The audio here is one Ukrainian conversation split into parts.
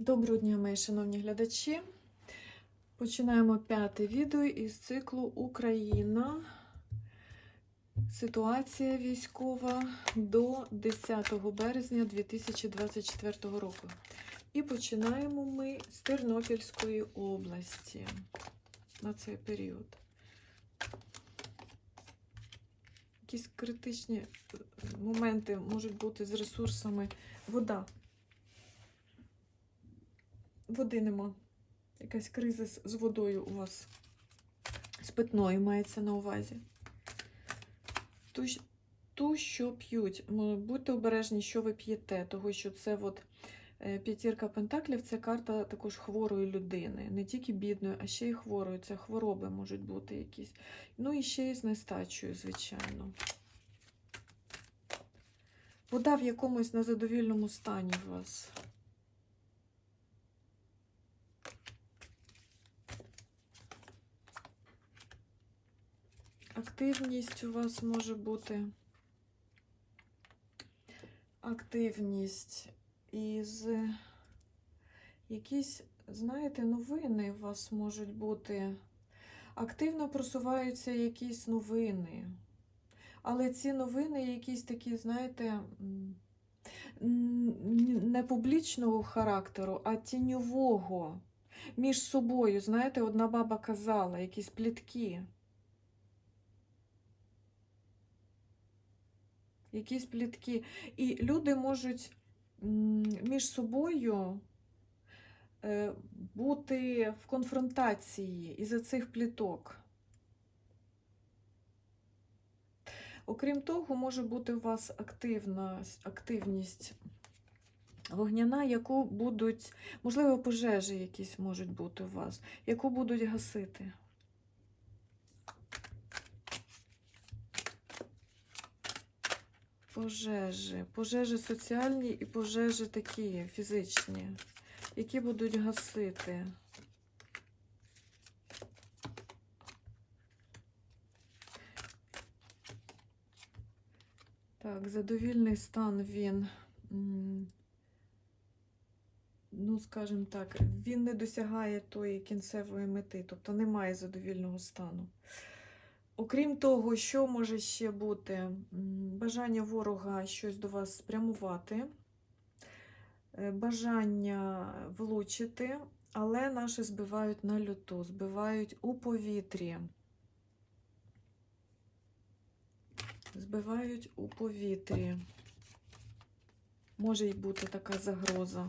Доброго дня, мої шановні глядачі. Починаємо п'яте відео із циклу Україна. Ситуація військова до 10 березня 2024 року. І починаємо ми з Тернопільської області на цей період. Якісь критичні моменти можуть бути з ресурсами вода. Води нема. Якась криза з водою у вас. З питною мається на увазі. Ту, ту, що п'ють. Будьте обережні, що ви п'єте, того що це от е, п'ятірка пентаклів це карта також хворої людини. Не тільки бідної, а ще й хворої. Це хвороби можуть бути якісь. Ну і ще й з нестачею, звичайно. Вода в якомусь незадовільному стані у вас. Активність у вас може бути. Активність із якісь, знаєте, новини у вас можуть бути. Активно просуваються якісь новини. Але ці новини якісь такі, знаєте, не публічного характеру, а тіньового. Між собою, знаєте, одна баба казала, якісь плітки. Якісь плітки. І люди можуть між собою е, бути в конфронтації із-за цих пліток. Окрім того, може бути у вас активна, активність вогняна, яку будуть, можливо, пожежі якісь можуть бути у вас, яку будуть гасити. Пожежі. Пожежі соціальні і пожежі такі фізичні, які будуть гасити. Так, задовільний стан він, ну, скажімо так, він не досягає тої кінцевої мети, тобто немає задовільного стану. Окрім того, що може ще бути бажання ворога щось до вас спрямувати, е, бажання влучити, але наші збивають на льоту, збивають у повітрі. Збивають у повітрі. Може й бути така загроза.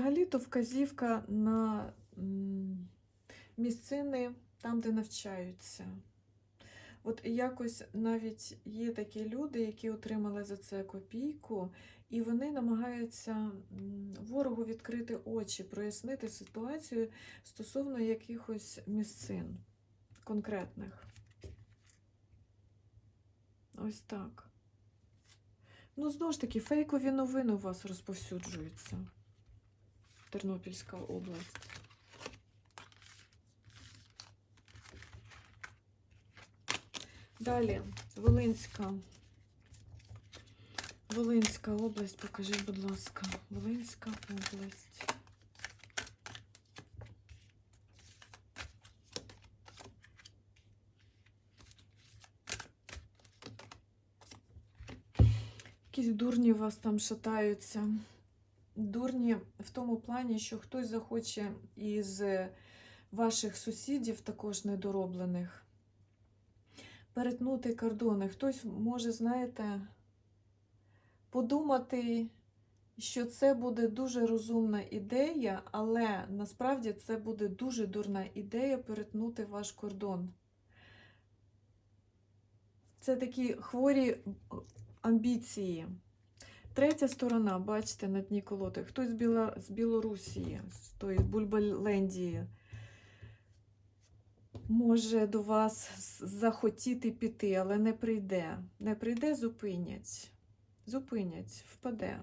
Взагалі-то вказівка на місцини там, де навчаються. От якось навіть є такі люди, які отримали за це копійку, і вони намагаються ворогу відкрити очі, прояснити ситуацію стосовно якихось місцин конкретних. Ось так. Ну, знову ж таки, фейкові новини у вас розповсюджуються. Тернопільська область. Далі, Волинська. Волинська область, покажіть, будь ласка. Волинська область. Якісь дурні у вас там шатаються. Дурні в тому плані, що хтось захоче із ваших сусідів, також недороблених, перетнути кордони. Хтось може, знаєте, подумати, що це буде дуже розумна ідея, але насправді це буде дуже дурна ідея перетнути ваш кордон. Це такі хворі амбіції. Третя сторона, бачите, на дні колоди. Хтось з, Біла... з Білорусії, з тої Бульбалендії, може до вас захотіти піти, але не прийде. Не прийде, зупинять. Зупинять, впаде.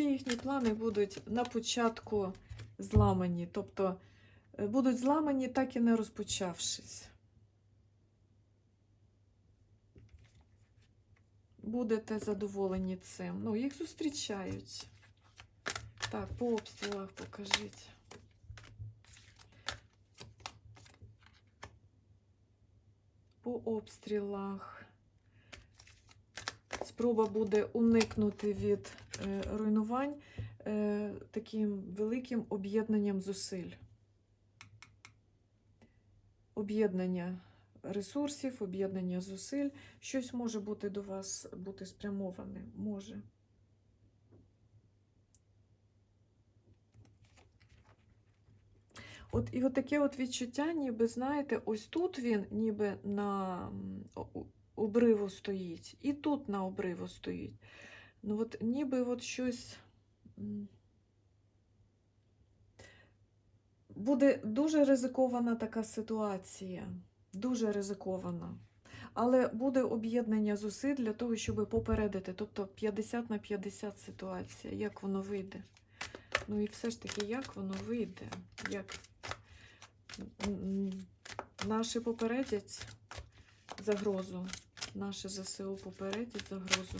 всі їхні плани будуть на початку зламані. Тобто будуть зламані, так і не розпочавшись. Будете задоволені цим. Ну, їх зустрічають. Так, по обстрілах покажіть. По обстрілах. Спроба буде уникнути від е, руйнувань е, таким великим об'єднанням зусиль. Об'єднання ресурсів, об'єднання зусиль. Щось може бути до вас бути спрямоване. Може. От і от таке от відчуття, ніби, знаєте, ось тут він ніби на обриву стоїть, і тут на обриву стоїть. Ну от ніби от щось буде дуже ризикована така ситуація. Дуже ризикована. Але буде об'єднання зусиль для того, щоб попередити. Тобто 50 на 50 ситуація. Як воно вийде? Ну і все ж таки, як воно вийде? Як наші попередять загрозу. Наше ЗСУ попередять загрозу.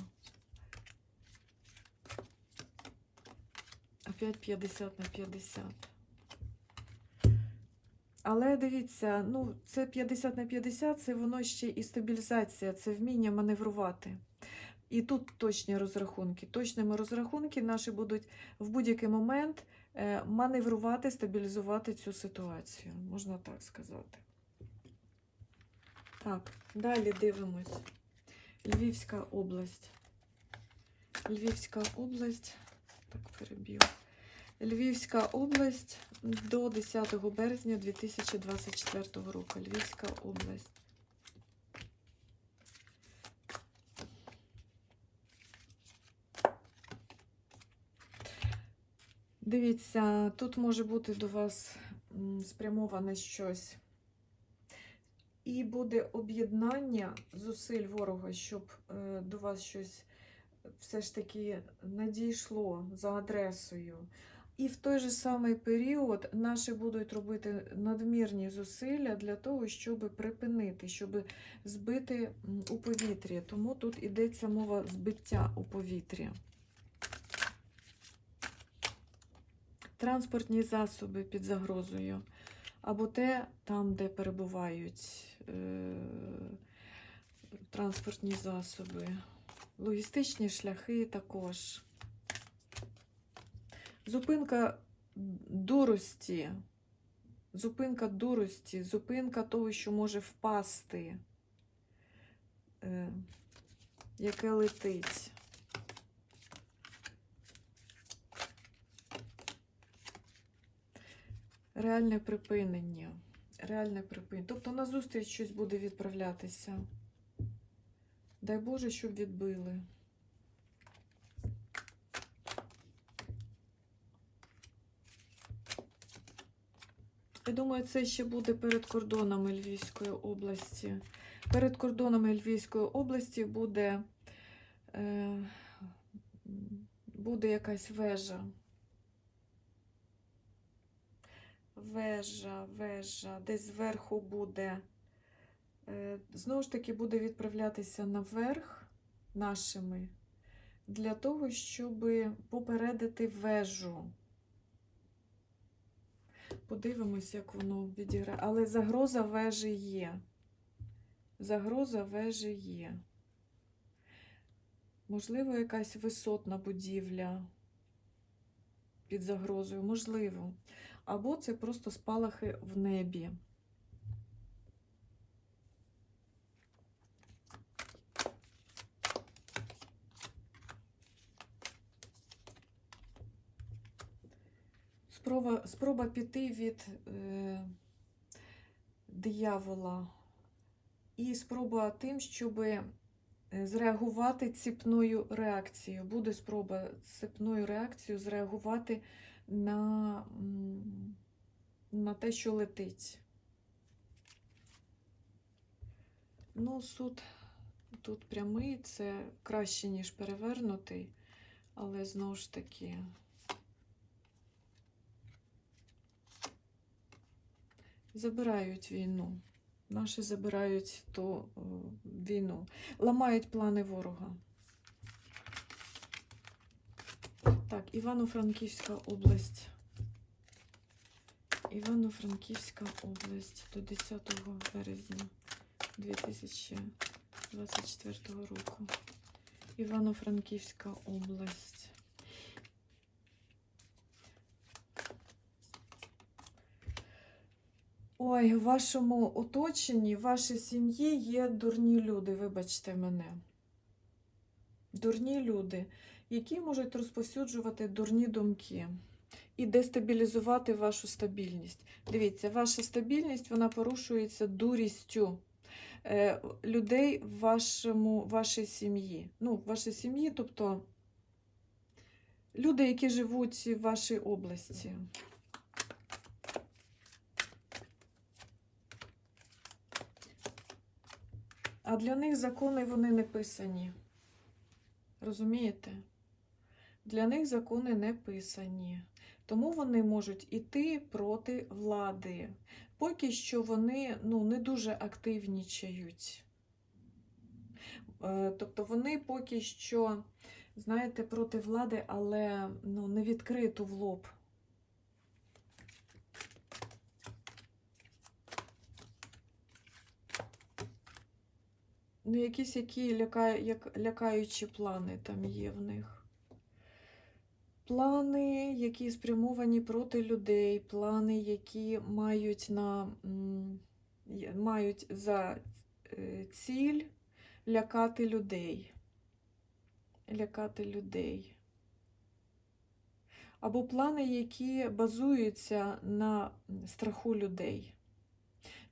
Опять 50 на 50. Але дивіться, ну, це 50 на 50, це воно ще і стабілізація, це вміння маневрувати. І тут точні розрахунки. Точними розрахунки наші будуть в будь-який момент е, маневрувати, стабілізувати цю ситуацію, можна так сказати. Так, далі дивимось. Львівська область. Львівська область. Так, переб'ю. Львівська область до 10 березня 2024 року. Львівська область. Дивіться, тут може бути до вас спрямоване щось. І буде об'єднання зусиль ворога, щоб е, до вас щось все ж таки надійшло за адресою. І в той же самий період наші будуть робити надмірні зусилля для того, щоб припинити, щоб збити у повітрі. Тому тут йдеться мова збиття у повітрі. Транспортні засоби під загрозою, або те, там, де перебувають е, транспортні засоби, логістичні шляхи також. Зупинка дурості, зупинка дурості, зупинка того, що може впасти, е, яке летить. Реальне припинення. Реальне припинення. Тобто на зустріч щось буде відправлятися. Дай Боже, щоб відбили. Я думаю, це ще буде перед кордонами Львівської області. Перед кордонами Львівської області буде, е, буде якась вежа. Вежа, вежа, десь зверху буде. Е, Знову ж таки, буде відправлятися наверх нашими для того, щоб попередити вежу. Подивимось, як воно відіграє. Але загроза вежі є. Загроза вежі є. Можливо, якась висотна будівля під загрозою, можливо. Або це просто спалахи в небі. Спроба, спроба піти від е, диявола і спроба тим, щоб зреагувати ціпною реакцією. Буде спроба ціпною реакцією зреагувати на, на те, що летить. Ну, суд тут прямий, це краще, ніж перевернутий, Але знову ж таки. Забирають війну. Наші забирають ту е, війну. Ламають плани ворога. Так, Івано-Франківська область. Івано-Франківська область до 10 березня 2024 року. Івано-Франківська область. Ой, в вашому оточенні, в вашій сім'ї є дурні люди, вибачте мене. Дурні люди, які можуть розповсюджувати дурні думки і дестабілізувати вашу стабільність. Дивіться, ваша стабільність вона порушується дурістю е, людей в вашому, вашій сім'ї. Ну, в вашій сім'ї, тобто люди, які живуть в вашій області. А для них закони вони не писані. Розумієте? Для них закони не писані. Тому вони можуть іти проти влади. Поки що вони ну, не дуже активнічають. Е, Тобто вони поки що, знаєте, проти влади, але ну, не відкрито в лоб. Ну, якісь які лякаю, як, лякаючі плани там є в них. Плани, які спрямовані проти людей, плани, які мають на мають за е, ціль лякати людей. Лякати людей. Або плани, які базуються на страху людей.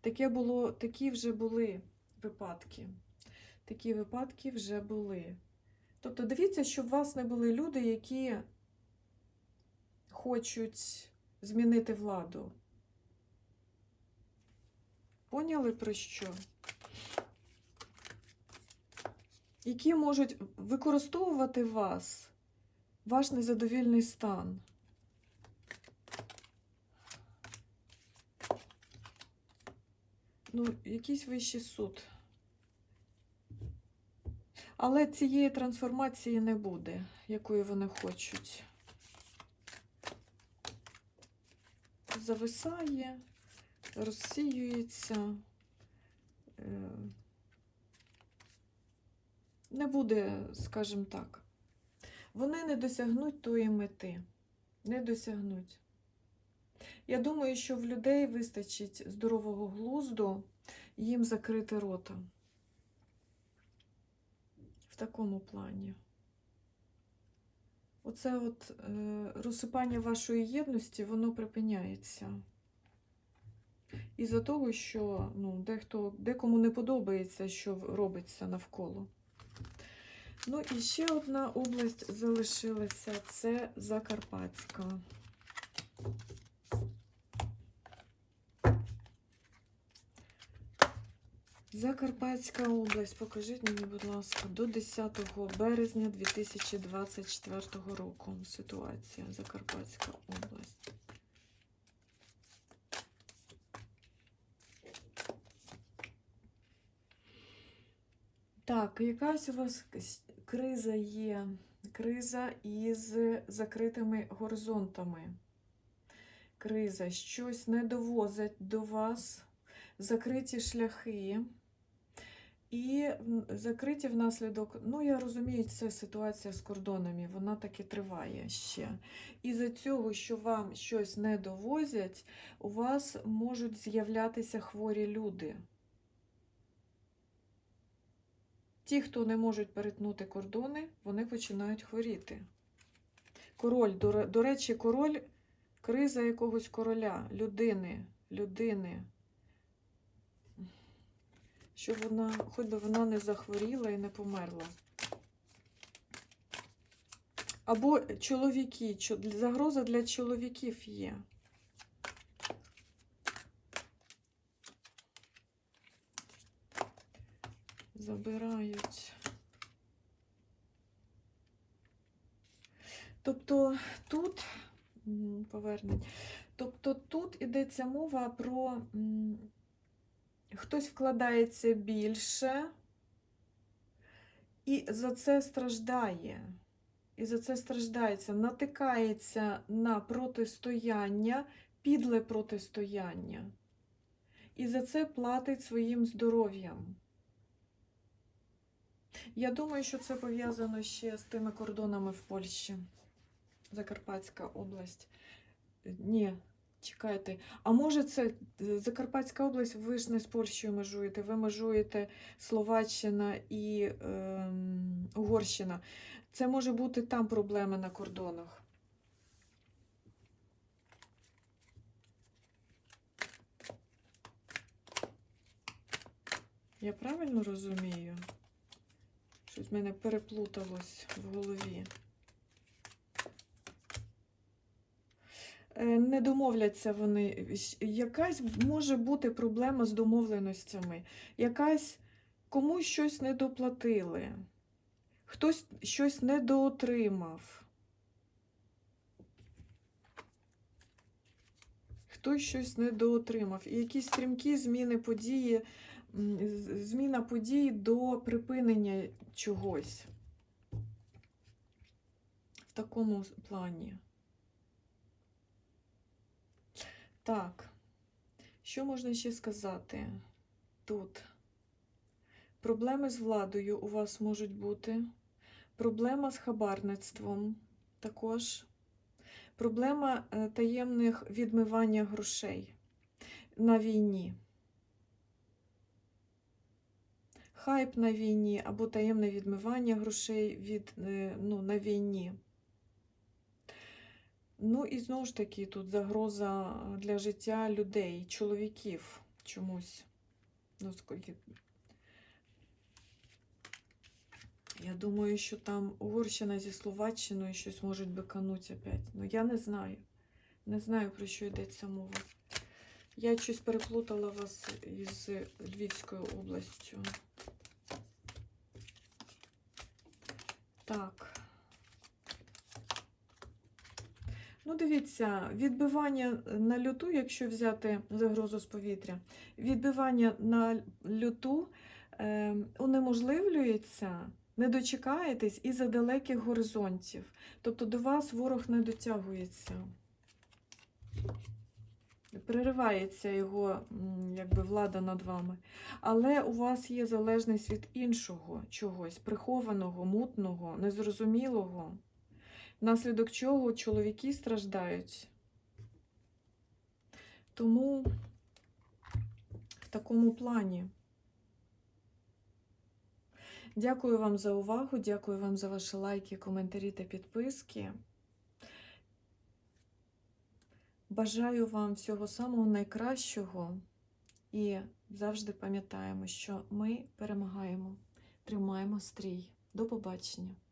Таке було, такі вже були випадки. Такі випадки вже були. Тобто дивіться, щоб у вас не були люди, які хочуть змінити владу. Поняли про що? Які можуть використовувати вас, ваш незадовільний стан. Ну, якийсь вищий суд. Але цієї трансформації не буде, якої вони хочуть. Зависає, розсіюється. Е, Не буде, скажімо так. Вони не досягнуть тої мети. Не досягнуть. Я думаю, що в людей вистачить здорового глузду їм закрити рота. Такому плані. Оце от е, розсипання вашої єдності, воно припиняється. Із-за того, що ну, дехто, декому не подобається, що робиться навколо. Ну і ще одна область залишилася це Закарпатська. Закарпатська область, покажіть мені, будь ласка, до 10 березня 2024 року. Ситуація Закарпатська область. Так, якась у вас криза є. Криза із закритими горизонтами. Криза, щось не довозить до вас, закриті шляхи. І закриті внаслідок, ну я розумію, це ситуація з кордонами, вона таки триває ще. І за цього, що вам щось не довозять, у вас можуть з'являтися хворі люди. Ті, хто не можуть перетнути кордони, вони починають хворіти. Король, до, речі, король, криза якогось короля, людини, людини. Щоб вона, хоч би вона не захворіла і не померла. Або чоловіки, загроза для чоловіків є. Забирають. Тобто тут м, повернень. Тобто тут ідеться мова про хтось вкладається більше і за це страждає. І за це страждається, натикається на протистояння, підле протистояння. І за це платить своїм здоров'ям. Я думаю, що це пов'язано ще з тими кордонами в Польщі. Закарпатська область. Ні, чекайте. А може це е, Закарпатська область, ви ж не з Польщею межуєте, ви межуєте Словаччина і ем, Угорщина. Це може бути там проблеми на кордонах. Я правильно розумію? Щось в мене переплуталось в голові. Не домовляться вони. Якась може бути проблема з домовленостями. Якась комусь щось не доплатили. Хтось щось недоотримав. Хтось щось недоотримав. І якісь стрімкі зміни події, зміна подій до припинення чогось. В такому плані. Так, що можна ще сказати тут? Проблеми з владою у вас можуть бути. Проблема з хабарництвом також. Проблема е, таємних відмивання грошей на війні. Хайп на війні або таємне відмивання грошей від, е, ну, на війні. Ну і знову ж таки тут загроза для життя людей, чоловіків чомусь. Ну, скільки Я думаю, що там Угорщина зі Словаччиною щось можуть бикануть опять. Ну я не знаю. Не знаю, про що йдеться мова. Я щось переплутала вас із Львівською областю. Так. Ну, дивіться, відбивання на люту, якщо взяти загрозу з повітря, відбивання на люту е, унеможливлюється, не дочекаєтесь із-за далеких горизонтів. Тобто до вас ворог не дотягується. Переривається його якби, влада над вами. Але у вас є залежність від іншого чогось, прихованого, мутного, незрозумілого, внаслідок чого чоловіки страждають. Тому в такому плані. Дякую вам за увагу, дякую вам за ваші лайки, коментарі та підписки. Бажаю вам всього самого найкращого і завжди пам'ятаємо, що ми перемагаємо, тримаємо стрій. До побачення!